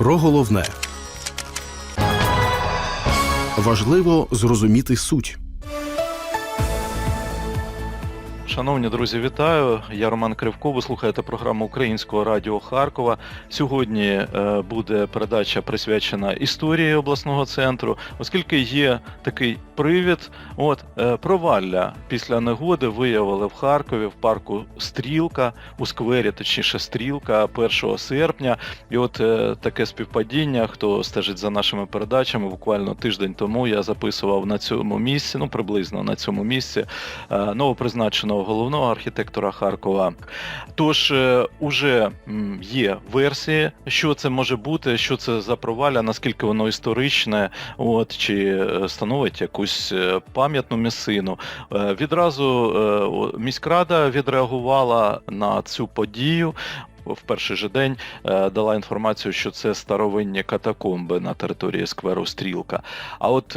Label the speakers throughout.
Speaker 1: Про головне важливо зрозуміти суть.
Speaker 2: Шановні друзі, вітаю! Я Роман Кривко. Ви слухаєте програму Українського радіо Харкова. Сьогодні е, буде передача присвячена історії обласного центру, оскільки є такий привід. От е, провалля після негоди виявили в Харкові в парку Стрілка у сквері, точніше Стрілка, 1 серпня. І от е, таке співпадіння. Хто стежить за нашими передачами, буквально тиждень тому я записував на цьому місці, ну приблизно на цьому місці новопризначеного головного архітектора Харкова. Тож е, уже є версії, що це може бути, що це за проваля, наскільки воно історичне, от чи е, становить якусь е, пам'ятну місцину. Відразу міськрада відреагувала на цю подію. В перший же день дала інформацію, що це старовинні катакомби на території скверу Стрілка. А от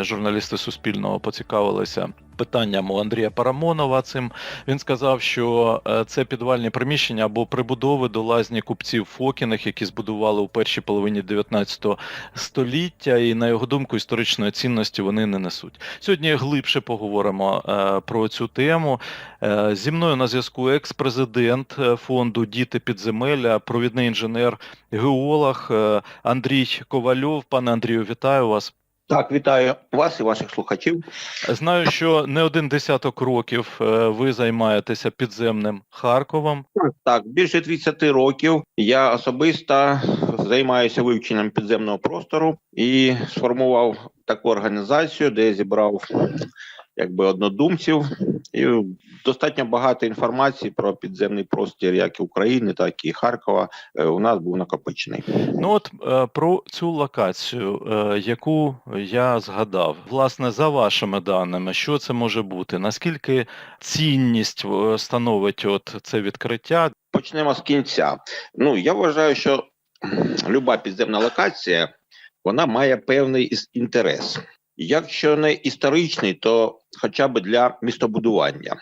Speaker 2: журналісти Суспільного поцікавилися питанням у Андрія Парамонова цим. Він сказав, що е, це підвальні приміщення або прибудови до лазні купців Фокіних, які збудували у першій половині 19 століття, і на його думку, історичної цінності вони не несуть. Сьогодні глибше поговоримо е, про цю тему. Е, Зі мною на зв'язку екс-президент фонду Діти підземелля, провідний інженер, геолог е, Андрій Ковальов. Пане Андрію, вітаю вас.
Speaker 3: Так, вітаю вас і ваших слухачів.
Speaker 2: Знаю, що не один десяток років е, ви займаєтеся підземним Харковом.
Speaker 3: Так, більше 30 років я особисто займаюся вивченням підземного простору і сформував таку організацію, де я зібрав якби однодумців, і достатньо багато інформації про підземний простір, як і України, так і Харкова. е, У нас був накопичений.
Speaker 2: Ну от е, про цю локацію, е, яку я згадав, власне, за вашими даними, що це може бути? Наскільки цінність становить от це відкриття?
Speaker 3: Почнемо з кінця. Ну я вважаю, що люба підземна локація вона має певний інтерес. Якщо не історичний, то хоча б для містобудування.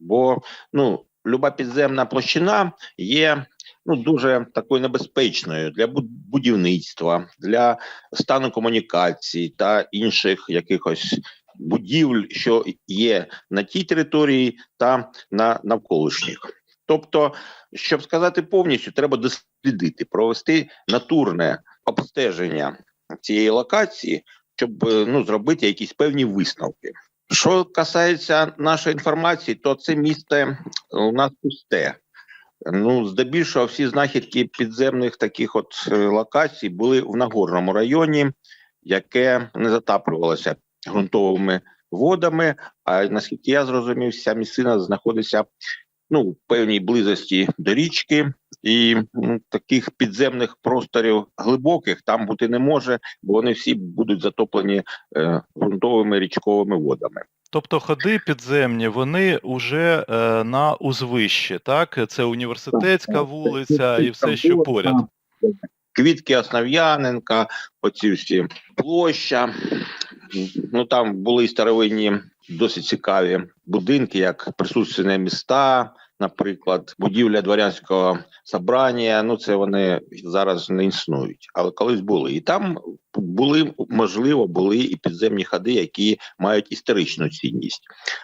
Speaker 3: Бо ну, люба підземна площина є ну, дуже такою небезпечною для буд- будівництва, для стану комунікацій та інших якихось будівель, що є на тій території та на навколишніх. Тобто, щоб сказати повністю, треба дослідити, провести натурне обстеження цієї локації, щоб е, ну, зробити якісь певні висновки. Що касається нашої інформації, то це місце у нас пусте. Ну, здебільшого, всі знахідки підземних таких от е, локацій були в Нагорному районі, яке не затаплювалося ґрунтовими водами. А наскільки я зрозумів, вся місцина знаходиться ну, в певній близості до річки, і таких підземних просторів глибоких там бути не може, бо вони всі будуть затоплені е, ґрунтовими річковими водами.
Speaker 2: Тобто ходи підземні, вони вже е, на узвищі, так? Це університетська вулиця і все, що поряд.
Speaker 3: Квітки Основ'яненка, оці всі площа. Ну там були старовинні досить цікаві будинки, як присутственні міста, наприклад, будівля дворянського собрання. Ну це вони зараз не існують, але колись були. І там були можливо були і підземні ходи, які мають історичну цінність.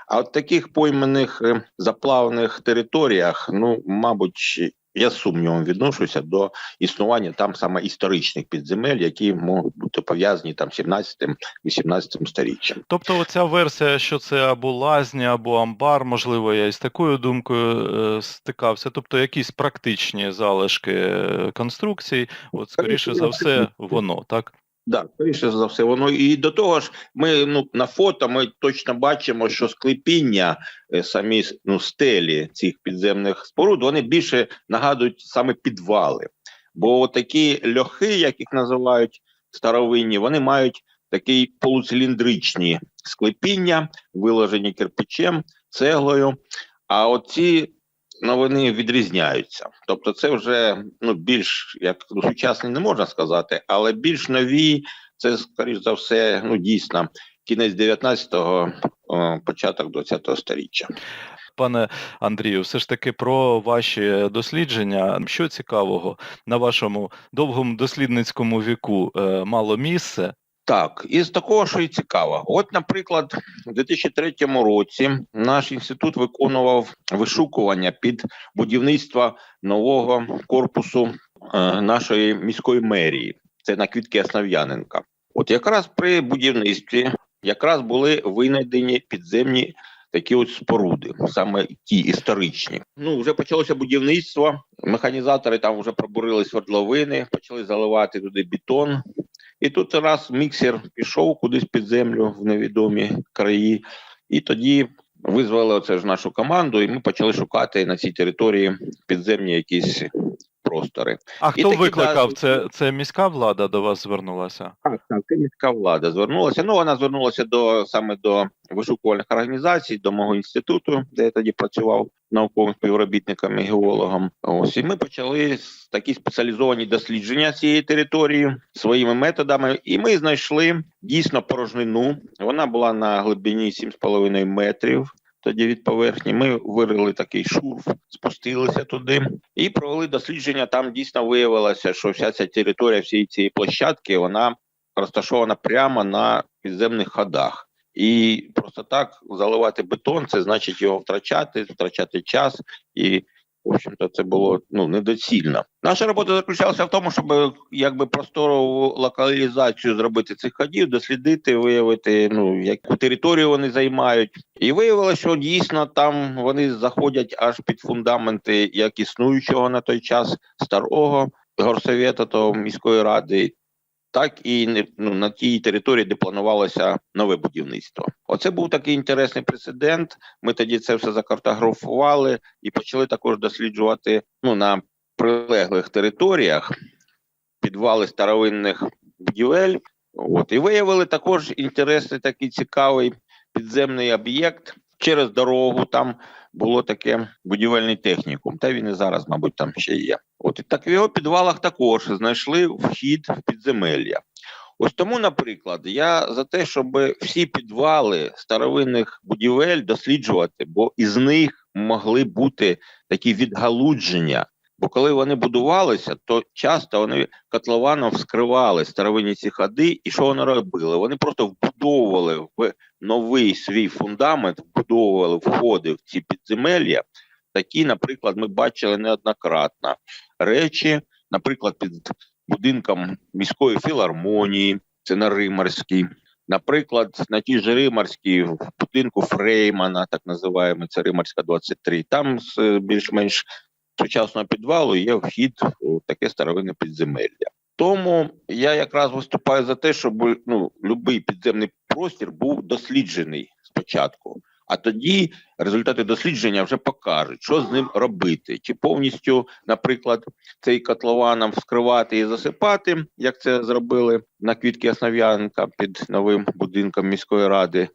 Speaker 3: А от таких поймених е, заплавних територіях, ну мабуть. Я з сумнівом відношуся до існування там саме історичних підземель, які можуть бути пов'язані там 17-18 сторіччям.
Speaker 2: Тобто, оця версія, що це або лазня, або амбар, можливо, я із такою думкою е, стикався. Тобто, якісь практичні залишки е, конструкцій, от скоріше за все, воно так.
Speaker 3: Да, скоріше за все, воно і до того ж, ми ну на фото ми точно бачимо, що склепіння е, самі ну, стелі цих підземних споруд вони більше нагадують саме підвали. Бо такі льохи, як їх називають старовинні, вони мають такі полуциліндричні склепіння, виложені кирпичем, цеглою. А оці ну, вони відрізняються. Тобто, це вже ну більш як ну, сучасні не можна сказати, але більш нові. Це скоріш за все, ну дійсно кінець 19-го, початок 20-го сторіччя.
Speaker 2: пане Андрію, все ж таки про ваші дослідження. Що цікавого на вашому довгому дослідницькому віку е, мало місце?
Speaker 3: Так, із такого, що і цікаво. От, наприклад, у 2003 році наш інститут виконував вишукування під будівництво нового корпусу е, нашої міської мерії. Це на квітки Основ'яненка. От якраз при будівництві якраз були винайдені підземні такі от споруди, саме ті історичні. Ну вже почалося будівництво. Механізатори там вже пробурили свердловини, почали заливати туди бетон. І тут раз міксер пішов кудись під землю в невідомі краї, і тоді визвали оце ж нашу команду, і ми почали шукати на цій території підземні якісь простори.
Speaker 2: А хто
Speaker 3: такі,
Speaker 2: викликав?
Speaker 3: да,
Speaker 2: Це, це міська влада до вас звернулася?
Speaker 3: Так, так, це міська влада звернулася. Ну, вона звернулася до саме до вишукувальних організацій, до мого інституту, де я тоді працював науковим співробітником і геологом. Ось і ми почали такі спеціалізовані дослідження цієї території своїми методами, і ми знайшли дійсно порожнину. Вона була на глибині 7,5 метрів. Тоді від поверхні ми вирили такий шурф, спустилися туди і провели дослідження. Там дійсно виявилося, що вся ця територія всієї цієї площадки вона розташована прямо на підземних ходах. І просто так заливати бетон, це значить його втрачати, втрачати час, і в общем-то це було ну недоцільно. Наша робота заключалася в тому, щоб якби просторову локалізацію зробити цих ходів, дослідити, виявити ну яку територію вони займають, і виявилося, що дійсно там вони заходять аж під фундаменти як існуючого на той час старого горсовета то міської ради, так і ну, на тій території, де планувалося нове будівництво. Оце був такий інтересний прецедент. Ми тоді це все закартографували і почали також досліджувати ну, на прилеглих територіях підвали старовинних будівель. От і виявили також інтересний такий цікавий підземний об'єкт через дорогу. Там було таке будівельний технікум. Та він і зараз, мабуть, там ще є. От так в його підвалах також знайшли вхід в підземелля. Ось тому, наприклад, я за те, щоб всі підвали старовинних будівель досліджувати, бо із них могли бути такі відгалудження. Бо коли вони будувалися, то часто вони котлованом вскривали старовинні ці ходи, і що вони робили? Вони просто вбудовували в новий свій фундамент, вбудовували входи в ці підземелля. Такі, наприклад, ми бачили неоднократно речі, наприклад, під будинком міської філармонії, це на Римарській. Наприклад, на тій же Римарській, в будинку Фреймана, так називаємо, це Римарська 23, там е, більш-менш сучасного підвалу є вхід у таке старовинне підземелля. Тому я якраз виступаю за те, щоб ну, будь-який підземний простір був досліджений спочатку. А тоді результати дослідження вже покажуть, що з ним робити, чи повністю, наприклад, цей котлованом вскривати і засипати, як це зробили на квітки Основ'янка під новим будинком міської ради,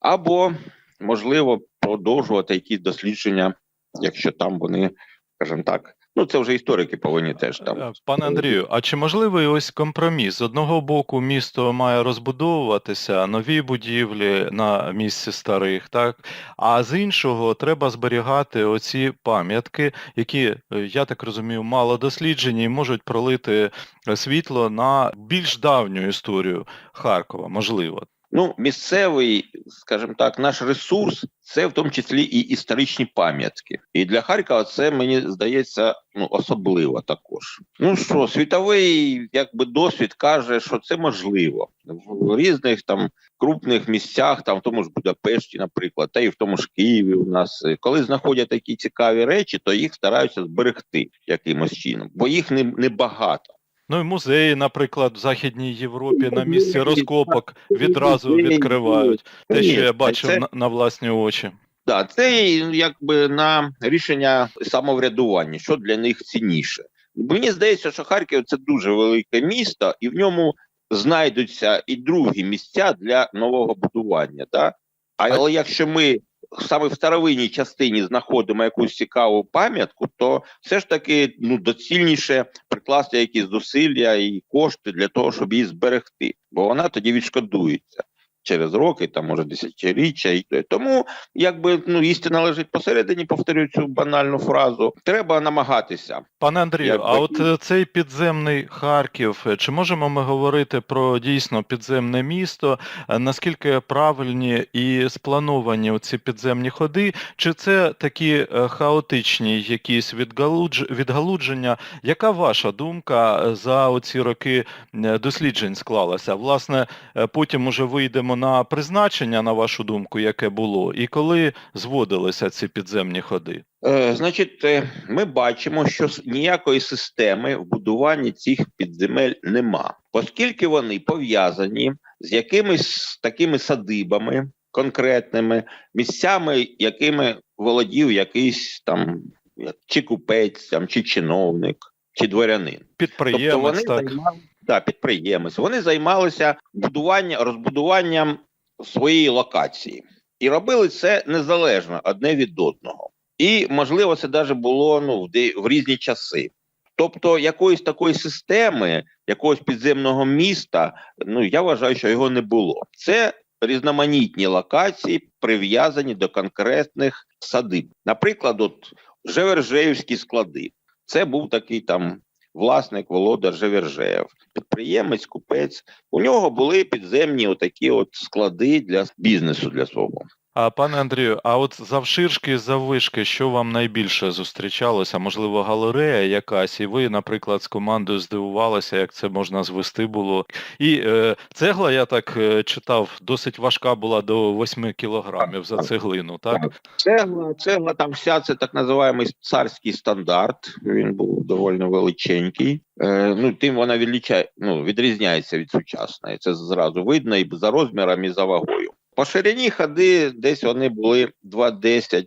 Speaker 3: або можливо продовжувати якісь дослідження, якщо там вони, скажімо так, ну це вже історики повинні теж там.
Speaker 2: Е, Пане Андрію, а чи можливий ось компроміс? З одного боку, місто має розбудовуватися, нові будівлі на місці старих, так? А з іншого треба зберігати оці пам'ятки, які, е, я так розумію, мало досліджені і можуть пролити е, світло на більш давню історію Харкова, можливо.
Speaker 3: Ну, місцевий, скажімо так, наш ресурс це в тому числі і історичні пам'ятки. І для Харкова це мені здається ну особливо також. Ну що, світовий якби досвід каже, що це можливо в різних там крупних місцях, там в тому ж Будапешті, наприклад, та і в тому ж Києві. У нас коли знаходять такі цікаві речі, то їх стараються зберегти якимось чином, бо їх не, не багато.
Speaker 2: Ну і музеї, наприклад, в Західній Європі на місці розкопок відразу відкривають. Те, що я бачив
Speaker 3: це-
Speaker 2: на, на власні очі.
Speaker 3: Да, це якби на рішення самоврядування, що для них цінніше. Мені здається, що Харків це дуже велике місто, і в ньому знайдуться і другі місця для нового будування. Да? А але якщо ми саме в старовинній частині знаходимо якусь цікаву пам'ятку, то все ж таки ну доцільніше прикласти якісь зусилля і кошти для того, щоб її зберегти, бо вона тоді відшкодується. Через роки, там може десятиріччя. Тому, якби ну істина лежить посередині, повторюю цю банальну фразу. Треба намагатися.
Speaker 2: Пане Андрію,
Speaker 3: Як
Speaker 2: а от е, цей підземний Харків, е, чи можемо ми говорити про дійсно підземне місто? Е, Наскільки правильні і сплановані ці підземні ходи? Чи це такі хаотичні якісь відгалудж... відгалудження? Яка ваша думка за оці роки досліджень склалася? Власне, потім уже вийдемо на призначення, на вашу думку, яке було, і коли зводилися ці підземні ходи?
Speaker 3: Е, значить, е, ми бачимо, що ніякої системи в будуванні цих підземель нема, оскільки вони пов'язані з якимись такими садибами конкретними місцями, якими володів якийсь там чи купець, там, чи чиновник, чи дворянин.
Speaker 2: Підприємець,
Speaker 3: тобто вони
Speaker 2: так.
Speaker 3: займали, да, підприємець. Вони займалися будування, розбудуванням своєї локації і робили це незалежно одне від одного. І можливо, це навіть було ну в, в різні часи. Тобто, якоїсь такої системи, якогось підземного міста, ну я вважаю, що його не було. Це різноманітні локації, прив'язані до конкретних садиб. Наприклад, от Жевержеївські склади. Це був такий там власник Володар Жевержеєв, підприємець, купець. У нього були підземні отакі от склади для бізнесу для свого.
Speaker 2: А пане Андрію, а от завширшки, заввишки, що вам найбільше зустрічалося? Можливо, галерея якась, і ви, наприклад, з командою здивувалися, як це можна звести було. І е, цегла, я так е, читав, досить важка була до 8 кілограмів за цеглину, так?
Speaker 3: так. Цегла, цегла там вся це так називаємий царський стандарт. Він був доволі величенький. Е, ну тим вона відлічає, ну відрізняється від сучасної. Це зразу видно і за розміром, і за вагою. По ширині ходи десь вони були 2,10,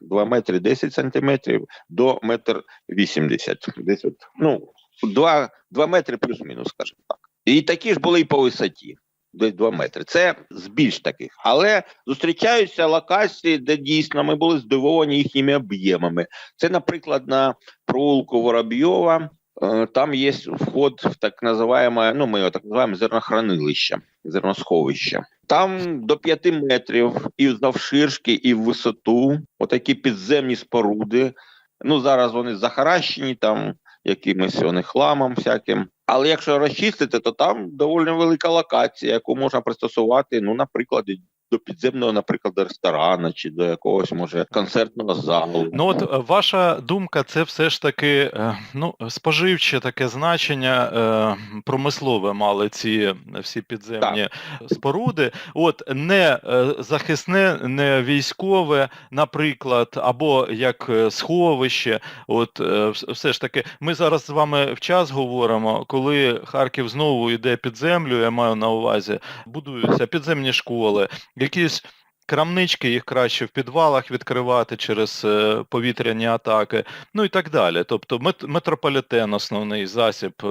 Speaker 3: 2 метри 10 сантиметрів до метр 80. Десь от, ну, 2, 2 метри плюс-мінус, скажімо так. І такі ж були і по висоті. Десь 2 метри. Це з більш таких. Але зустрічаються локації, де дійсно ми були здивовані їхніми об'ємами. Це, наприклад, на провулку Воробйова. е, Там є вход в так називаємо, ну ми його так називаємо зернохранилище, зерносховище. Там до 5 метрів і завширшки, і в висоту, отакі підземні споруди. Ну зараз вони захаращені там якимось вони хламом всяким. Але якщо розчистити, то там доволі велика локація, яку можна пристосувати, ну, наприклад, до підземного, наприклад, до ресторана чи до якогось може концертного залу.
Speaker 2: Ну от е, ваша думка, це все ж таки е, ну, споживче таке значення е, промислове мали ці всі підземні споруди. От не захисне, не військове, наприклад, або як сховище. От все ж таки, ми зараз з вами в час говоримо, коли Харків знову йде під землю, я маю на увазі, будуються підземні школи, якісь. Крамнички їх краще в підвалах відкривати через е, повітряні атаки, ну і так далі. Тобто метрополітен основний засіб е,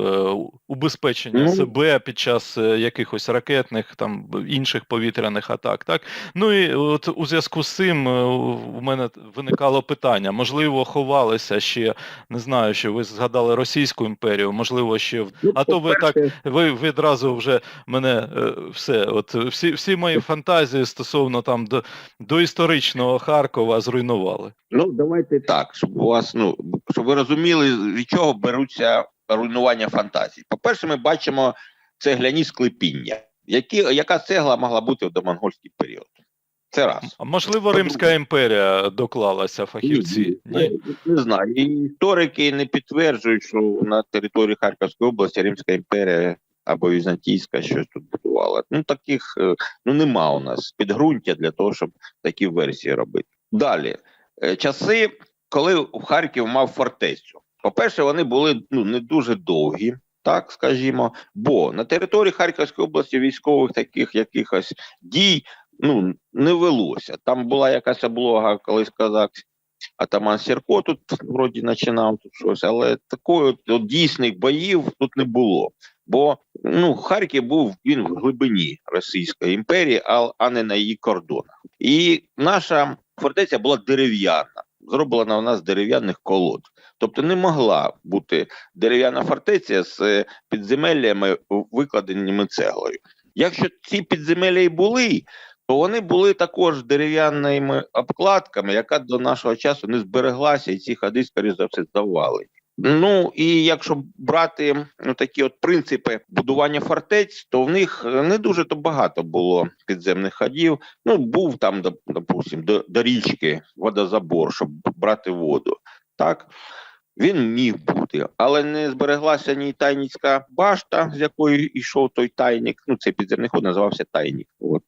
Speaker 2: убезпечення
Speaker 3: Ну.
Speaker 2: себе під час е, якихось ракетних там інших повітряних атак. Так ну і от у зв'язку з цим у мене виникало питання: можливо, ховалися ще не знаю, що ви згадали Російську імперію, можливо, ще в
Speaker 3: Ну,
Speaker 2: а то ви так ви відразу вже мене все. От всі, всі мої фантазії стосовно там до, до історичного Харкова зруйнували.
Speaker 3: Ну, давайте так, щоб у вас, ну, щоб ви розуміли, від чого беруться руйнування фантазій. По-перше, ми бачимо цегляні склепіння. Які, яка цегла могла бути в домонгольський період? Це раз.
Speaker 2: А можливо, Римська імперія доклалася фахівці? Ні.
Speaker 3: Не, не знаю. І історики не підтверджують, що на території Харківської області Римська імперія або Візантійська щось тут будувала. Ну таких е, ну нема у нас підґрунтя для того, щоб такі версії робити. Далі Е, часи, коли Харків мав фортецю. По-перше, вони були ну не дуже довгі. Так скажімо, бо на території Харківської області військових таких якихось дій ну не велося. Там була якась облога, колись казак атаман Сірко тут вроді починав тут щось, але такої от дійсних боїв тут не було. Бо ну Харків був він в глибині Російської імперії, а, а не на її кордонах. І наша фортеця була дерев'яна, зроблена вона з дерев'яних колод. Тобто не могла бути дерев'яна фортеця з підземеллями, викладеними цеглою. Якщо ці підземелля і були, то вони були також дерев'яними обкладками, яка до нашого часу не збереглася, і ці ходи, скоріш за все, завалені. Ну і якщо брати ну, такі от принципи будування фортець, то в них не дуже то багато було підземних ходів. Ну, був там, доп- допустим, до, до річки водозабор, щоб брати воду. Так, він міг бути, але не збереглася ні тайніцька башта, з якої йшов той тайник. Ну, цей підземний ход називався тайник. От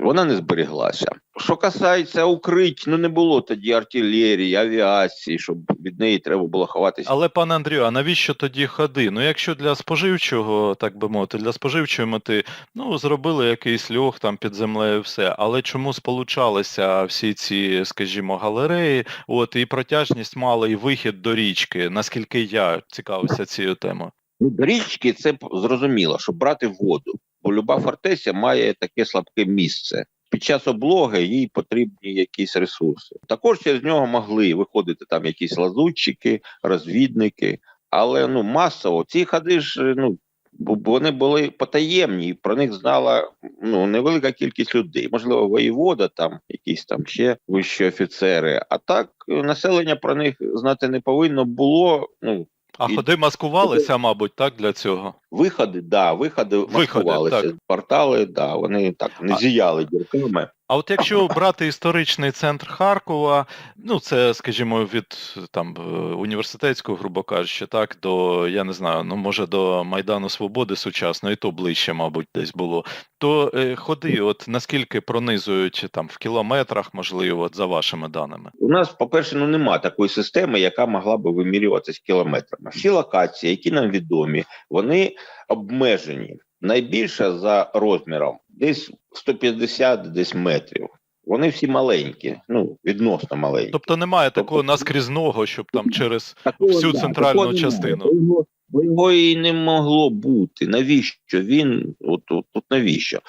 Speaker 3: вона не збереглася. Що касається укрить, ну не було тоді артилерії, авіації, щоб від неї треба було ховатися.
Speaker 2: Але пане Андрію, а навіщо тоді ходи? Ну, якщо для споживчого, так би мовити, для споживчої мети, ну зробили якийсь льох там під землею, все. Але чому сполучалися всі ці, скажімо, галереї? От і протяжність мала, і вихід до річки, наскільки я цікавився цією темою.
Speaker 3: Ну, до річки це зрозуміло, щоб брати воду, бо люба фортеця має таке слабке місце. Під час облоги їй потрібні якісь ресурси. Також через нього могли виходити там якісь лазутчики, розвідники, але ну масово ці ходи ж ну вони були потаємні, про них знала ну невелика кількість людей. Можливо, воєвода, там якісь там ще вищі офіцери. А так населення про них знати не повинно було. Ну
Speaker 2: А
Speaker 3: І-
Speaker 2: ходи маскувалися, мабуть, так для цього.
Speaker 3: Виходи, да, виходи,
Speaker 2: Виходи,
Speaker 3: маскувалися.
Speaker 2: так.
Speaker 3: Портали, да, вони так не зіяли дірками.
Speaker 2: А от якщо брати історичний центр Харкова, ну це, скажімо, від там е, університетського, грубо кажучи, так до я не знаю, ну може до Майдану Свободи сучасної, то ближче, мабуть, десь було. То е, ходи, от наскільки пронизують там в кілометрах, можливо, от, за вашими даними.
Speaker 3: У нас, по-перше, ну нема такої системи, яка могла би вимірюватися кілометрами. Всі локації, які нам відомі, вони обмежені. Найбільша за розміром десь 150 десь метрів. Вони всі маленькі, ну відносно маленькі.
Speaker 2: Тобто немає
Speaker 3: Тобто-
Speaker 2: такого наскрізного, щоб там через
Speaker 3: Такого,
Speaker 2: всю
Speaker 3: да,
Speaker 2: центральну
Speaker 3: такого
Speaker 2: частину.
Speaker 3: Бо Його, його і не могло бути. Навіщо він? От, от, от навіщо?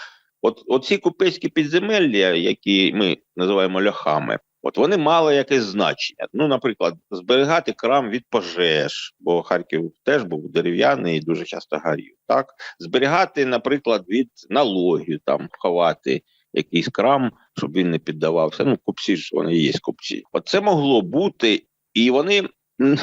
Speaker 3: От, от ці купецькі підземелля, які ми називаємо ляхами, от вони мали якесь значення. Ну, наприклад, зберігати крам від пожеж, бо Харків теж був дерев'яний і дуже часто горів. Так, зберігати, наприклад, від налогів, там ховати якийсь крам, щоб він не піддавався. Ну, купці ж вони є купці. От це могло бути, і вони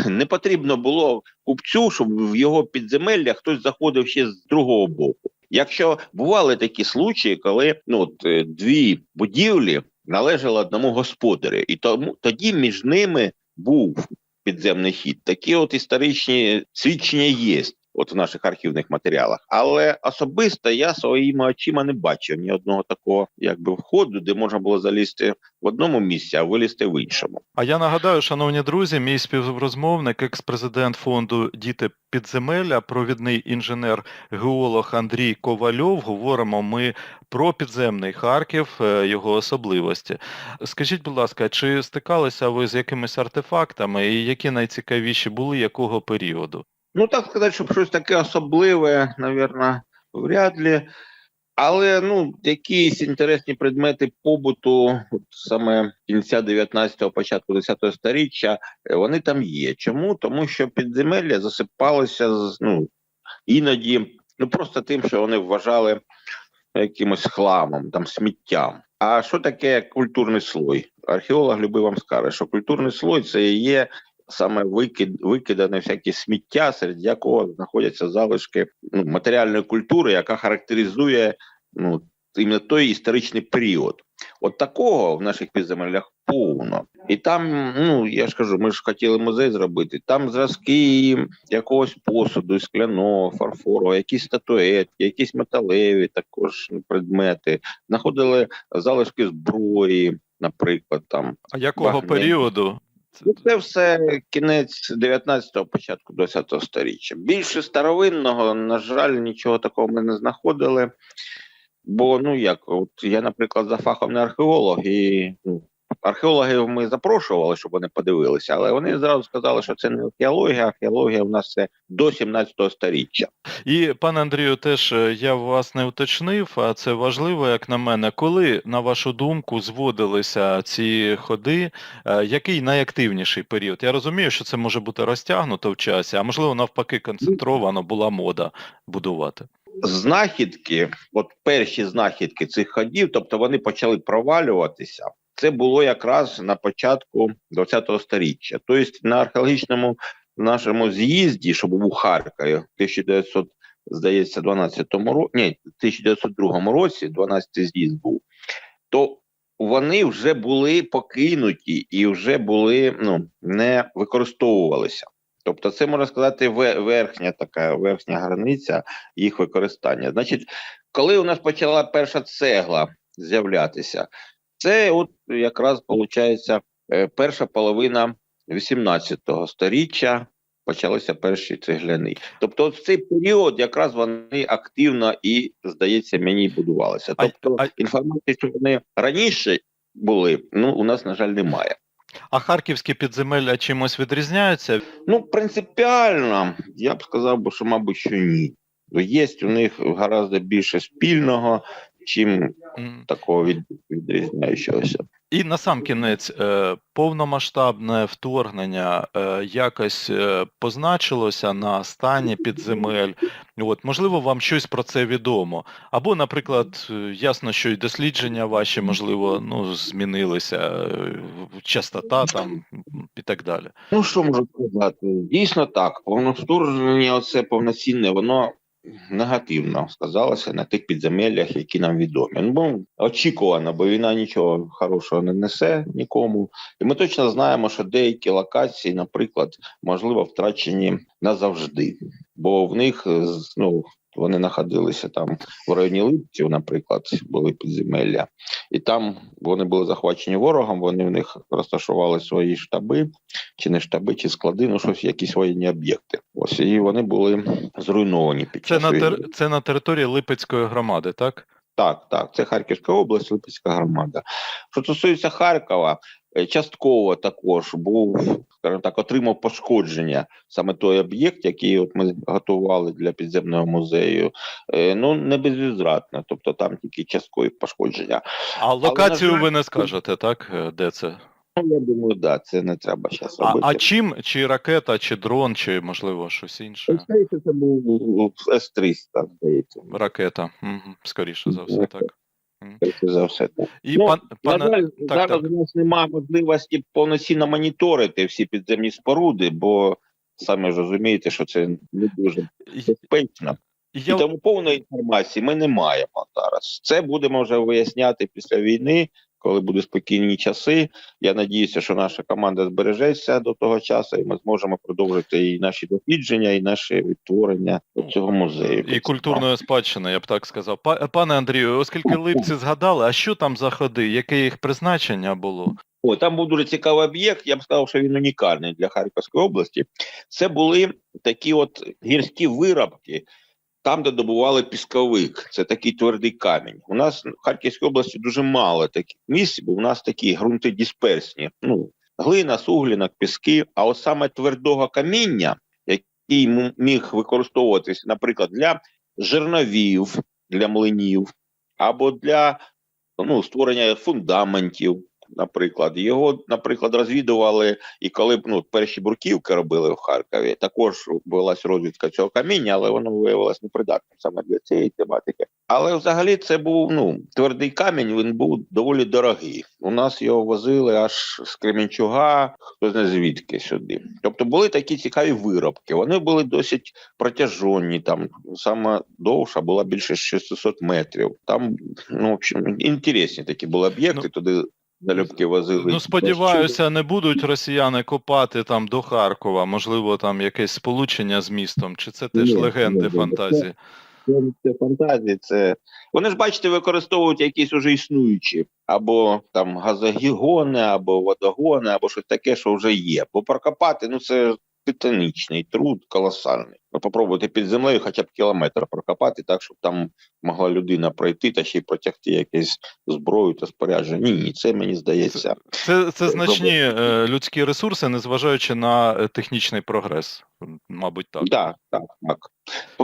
Speaker 3: не потрібно було купцю, щоб в його підземелля хтось заходив ще з другого боку. Якщо бували такі случаї, коли ну от, е, дві будівлі належали одному господарю, і тому тоді між ними був підземний хід. Такі от історичні свідчення є. От в наших архівних матеріалах, але особисто я своїми очима не бачив ні одного такого, якби входу, де можна було залізти в одному місці, а вилізти в іншому.
Speaker 2: А я нагадаю, шановні друзі, мій співрозмовник, екс-президент фонду Діти підземелля, провідний інженер-геолог Андрій Ковальов. Говоримо ми про підземний Харків, е, його особливості. Скажіть, будь ласка, чи стикалися ви з якимись артефактами, і які найцікавіші були якого періоду?
Speaker 3: Ну, так сказати, щоб щось таке особливе, навірно, вряд ли. Але ну, якісь інтересні предмети побуту, от саме кінця 19-го, початку 10-го сторіччя, е, вони там є. Чому? Тому що підземелля засипалися ну, іноді ну, просто тим, що вони вважали якимось хламом, там, сміттям. А що таке культурний слой? Археолог любий вам скаже, що культурний слой це є саме викид, викидане всяке сміття, серед якого знаходяться залишки ну, матеріальної культури, яка характеризує ну, іменно той історичний період. От такого в наших підземеллях повно. І там, ну я ж кажу, ми ж хотіли музей зробити. Там зразки якогось посуду, скляного, фарфорового, якісь статуетки, якісь металеві також ну, предмети. Знаходили залишки зброї, наприклад, там
Speaker 2: А якого
Speaker 3: Вагнер.
Speaker 2: періоду?
Speaker 3: Ну, це все кінець 19-го, початку 20-го сторіччя. Більше старовинного, на жаль, нічого такого ми не знаходили. Бо, ну як, от я, наприклад, за фахом не археолог, і ну, археологів ми запрошували, щоб вони подивилися, але вони зразу сказали, що це не археологія, археологія у нас це до 17-го сторіччя.
Speaker 2: І пане Андрію, теж е, я вас не уточнив, а це важливо, як на мене. Коли, на вашу думку, зводилися ці ходи, е, який найактивніший період? Я розумію, що це може бути розтягнуто в часі, а можливо, навпаки, концентровано була мода будувати.
Speaker 3: знахідки, от перші знахідки цих ходів, тобто вони почали провалюватися. Це було якраз на початку ХХ століття. Тобто на археологічному нашому з'їзді, що був у Харкові, в 1900, здається, 12-му році, ні, 1902 році, 12-й з'їзд був, то вони вже були покинуті і вже були ну не використовувалися. Тобто, це можна сказати ве- верхня така верхня границя їх використання. Значить, коли у нас почала перша цегла з'являтися, це от якраз виходить перша половина 18 сторіччя. Почалися перші цегляни. Тобто, в цей період якраз вони активно і, здається, мені будувалися. Тобто,
Speaker 2: а-
Speaker 3: інформації, що вони раніше були, ну у нас, на жаль, немає.
Speaker 2: А харківські підземелля чимось відрізняються?
Speaker 3: Ну, принципіально, я б сказав, що, мабуть, що ні. Є у них гораздо більше спільного, чим такого від, відрізняючогося.
Speaker 2: І на сам кінець, е, повномасштабне вторгнення е, якось е, позначилося на стані підземель. От, можливо, вам щось про це відомо. Або, наприклад, ясно, що і дослідження ваші, можливо, ну, змінилися, частота там і так далі.
Speaker 3: Ну, що можу сказати? Дійсно так. Повновторження, оце повноцінне, воно негативно сказалося на тих підземеллях, які нам відомі. Ну, бо очікувано, бо війна нічого хорошого не несе нікому. І ми точно знаємо, що деякі локації, наприклад, можливо, втрачені назавжди, бо в них ну. Вони знаходилися там в районі Липців, наприклад, були підземелля, і там вони були захвачені ворогом. Вони в них розташували свої штаби, чи не штаби, чи склади, ну щось, якісь воєнні об'єкти. Ось і вони були зруйновані під
Speaker 2: Це
Speaker 3: час
Speaker 2: на, тер... це на території Липецької громади, так?
Speaker 3: Так, так, це Харківська область, Липецька громада. Що стосується Харкова, е, частково також був, скажімо так, отримав пошкодження саме той об'єкт, який от ми готували для підземного музею. Е, Ну не безвідвратно, тобто там тільки часткові пошкодження.
Speaker 2: А локацію
Speaker 3: жаль,
Speaker 2: ви не скажете, так? Е, Де це?
Speaker 3: Ну я думаю, да, це не треба зараз
Speaker 2: А,
Speaker 3: робити.
Speaker 2: а чим? Чи ракета, чи дрон, чи можливо щось інше?
Speaker 3: Здається, це був С-300, здається.
Speaker 2: Ракета, угу. скоріше за все, так.
Speaker 3: За все так.
Speaker 2: І
Speaker 3: Ну,
Speaker 2: пан,
Speaker 3: На
Speaker 2: пане,
Speaker 3: жаль,
Speaker 2: так,
Speaker 3: зараз
Speaker 2: так.
Speaker 3: у нас немає можливості повноцінно моніторити всі підземні споруди, бо самі ж розумієте, що це не дуже безпечно.
Speaker 2: я,
Speaker 3: І тому повної інформації ми не маємо зараз. Це будемо вже виясняти після війни, коли будуть спокійні часи. Я надіюся, що наша команда збережеться до того часу, і ми зможемо продовжити і наші дослідження, і наше відтворення цього музею.
Speaker 2: і культурної спадщини, я б так сказав. Пане Андрію, оскільки липці згадали, а що там за ходи? Яке їх призначення було?
Speaker 3: О, там був дуже цікавий об'єкт. Я б сказав, що він унікальний для Харківської області. Це були такі от гірські виробки, там, де добували пісковик. Це такий твердий камінь. У нас в Харківській області дуже мало таких місць, бо у нас такі ґрунти дисперсні. Ну, глина, суглінок, піски. А от саме твердого каміння, який міг використовуватися, наприклад, для жерновів, для млинів, або для ну, створення фундаментів. Наприклад, його, наприклад, розвідували, і коли ну, перші бурківки робили в Харкові, також велась розвідка цього каміння, але воно виявилось непридатним саме для цієї тематики. Але взагалі це був ну твердий камінь. Він був доволі дорогий. У нас його возили аж з Кременчуга, хто не звідки сюди. Тобто були такі цікаві виробки. Вони були досить протяжонні. Там саме довша була більше 600 метрів. Там ну в общем, інтересні такі були об'єкти.
Speaker 2: Ну,
Speaker 3: туди залюбки возили.
Speaker 2: Ну, сподіваюся, не будуть росіяни копати там до Харкова, можливо, там якесь сполучення з містом, чи це теж
Speaker 3: Ні,
Speaker 2: легенди,
Speaker 3: ні,
Speaker 2: фантазії?
Speaker 3: Це, це фантазії, це вони ж бачите, використовують якісь уже існуючі, або там газогігони, або водогони, або щось таке, що вже є. Бо прокопати, ну це титанічний труд, колосальний. Ви попробуйте під землею хоча б кілометр прокопати, так щоб там могла людина пройти та ще й протягти якесь зброю та спорядження. Ні, ні, це мені здається.
Speaker 2: Це, це значні е, людські ресурси, незважаючи на е, технічний прогрес. Мабуть, так.
Speaker 3: Так, так, так.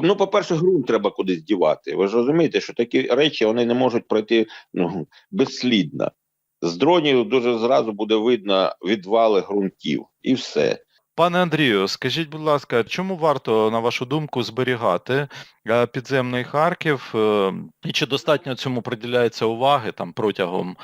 Speaker 3: Ну, по-перше, ґрунт треба кудись дівати. Ви ж розумієте, що такі речі вони не можуть пройти ну, безслідно. З дронів дуже зразу буде видно відвали ґрунтів і все.
Speaker 2: Пане Андрію, скажіть, будь ласка, чому варто, на вашу думку, зберігати е, підземний Харків? е, І чи достатньо цьому приділяється уваги там протягом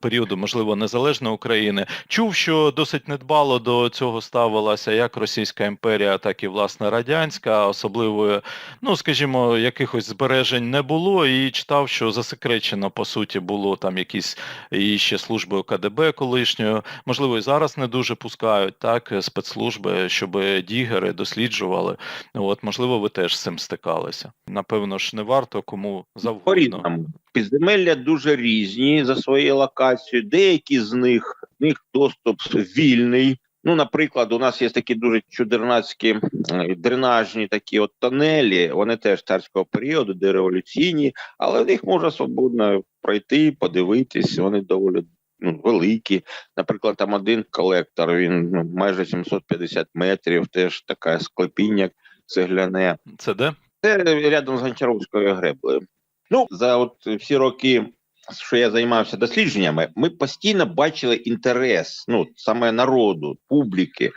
Speaker 2: періоду, можливо, незалежної України? Чув, що досить недбало до цього ставилася як Російська імперія, так і власне радянська, особливо, ну скажімо, якихось збережень не було, і читав, що засекречено по суті було там якісь і ще служби КДБ колишньої, можливо, і зараз не дуже пускають так спецслужби, щоб дігери досліджували. От, можливо, ви теж з цим стикалися. Напевно ж, не варто кому завгодно.
Speaker 3: Підземелля дуже різні за своєю локацією. Деякі з них з них доступ вільний. Ну, наприклад, у нас є такі дуже чудернацькі дренажні такі от тонелі. Вони теж царського періоду, де революційні, але в них можна свободно пройти, подивитись. Вони доволі ну, великі. Наприклад, там один колектор, він ну, майже 750 метрів, теж таке склепіння цегляне.
Speaker 2: Це де?
Speaker 3: Це рядом з Гончаровською греблею. Ну, за от всі роки, що я займався дослідженнями, ми постійно бачили інтерес ну, саме народу, публіки,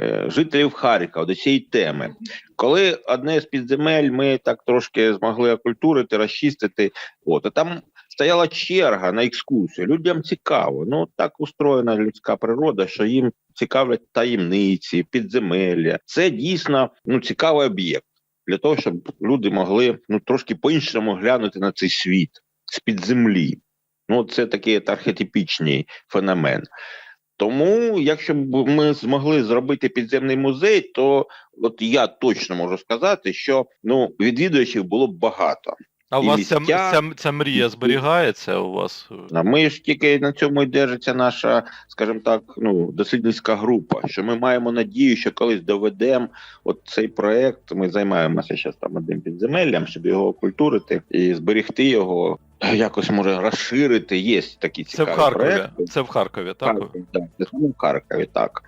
Speaker 3: е, жителів Харкова до цієї теми. Коли одне з підземель ми так трошки змогли окультурити, розчистити, от, а там стояла черга на екскурсію. Людям цікаво. Ну, так устроєна людська природа, що їм цікавлять таємниці, підземелля. Це дійсно ну, цікавий об'єкт для того, щоб люди могли ну трошки по-іншому глянути на цей світ з-під землі. Ну, це такий архетипічний феномен. Тому, якщо б ми змогли зробити підземний музей, то от я точно можу сказати, що ну відвідувачів було б багато.
Speaker 2: А у вас ця, ця, ця мрія зберігається у вас?
Speaker 3: А ми ж тільки на цьому і держиться наша, скажімо так, ну дослідницька група. Що ми маємо надію, що колись доведемо от цей проект. Ми займаємося зараз там одним підземеллям, щоб його окультурити і зберегти його, якось може розширити. Є такі
Speaker 2: Це в Харкові.
Speaker 3: проекти.
Speaker 2: Це в Харкові, так?
Speaker 3: Харкові, так, це в Харкові, так.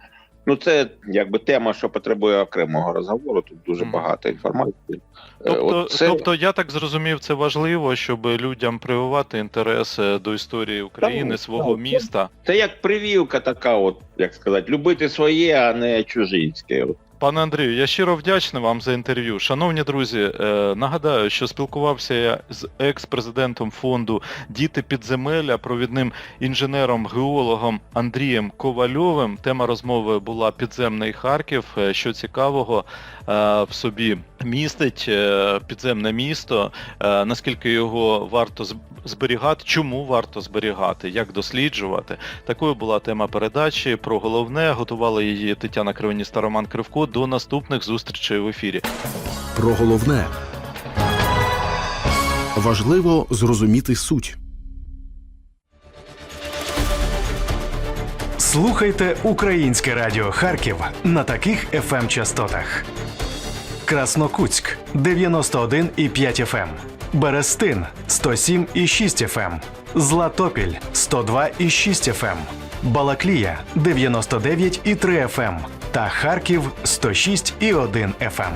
Speaker 3: Ну, це якби тема, що потребує окремого розговору. Тут дуже багато інформації. Е,
Speaker 2: Тобто,
Speaker 3: от це-
Speaker 2: тобто, я так зрозумів, це важливо, щоб людям прививати інтерес до історії України,
Speaker 3: Так,
Speaker 2: свого
Speaker 3: так.
Speaker 2: міста.
Speaker 3: Це як привівка така, от як сказати, любити своє, а не чужинське. От.
Speaker 2: Пане Андрію, я щиро вдячний вам за інтерв'ю. Шановні друзі, е, нагадаю, що спілкувався я з екс-президентом фонду Діти підземелля, провідним інженером-геологом Андрієм Ковальовим. Тема розмови була підземний Харків. Е, Що цікавого е, в собі містить підземне місто, наскільки його варто зберігати, чому варто зберігати, як досліджувати. Такою була тема передачі. Про головне готували її Тетяна Кривоніс та Роман Кривко. До наступних зустрічей в ефірі.
Speaker 1: Про головне. Важливо зрозуміти суть.
Speaker 4: Слухайте українське радіо Харків на таких fm частотах: Краснокутськ 91,5 FM, Берестин 107,6 FM, Златопіль 102,6 FM, Балаклія 99,3 FM та Харків 106,1 FM.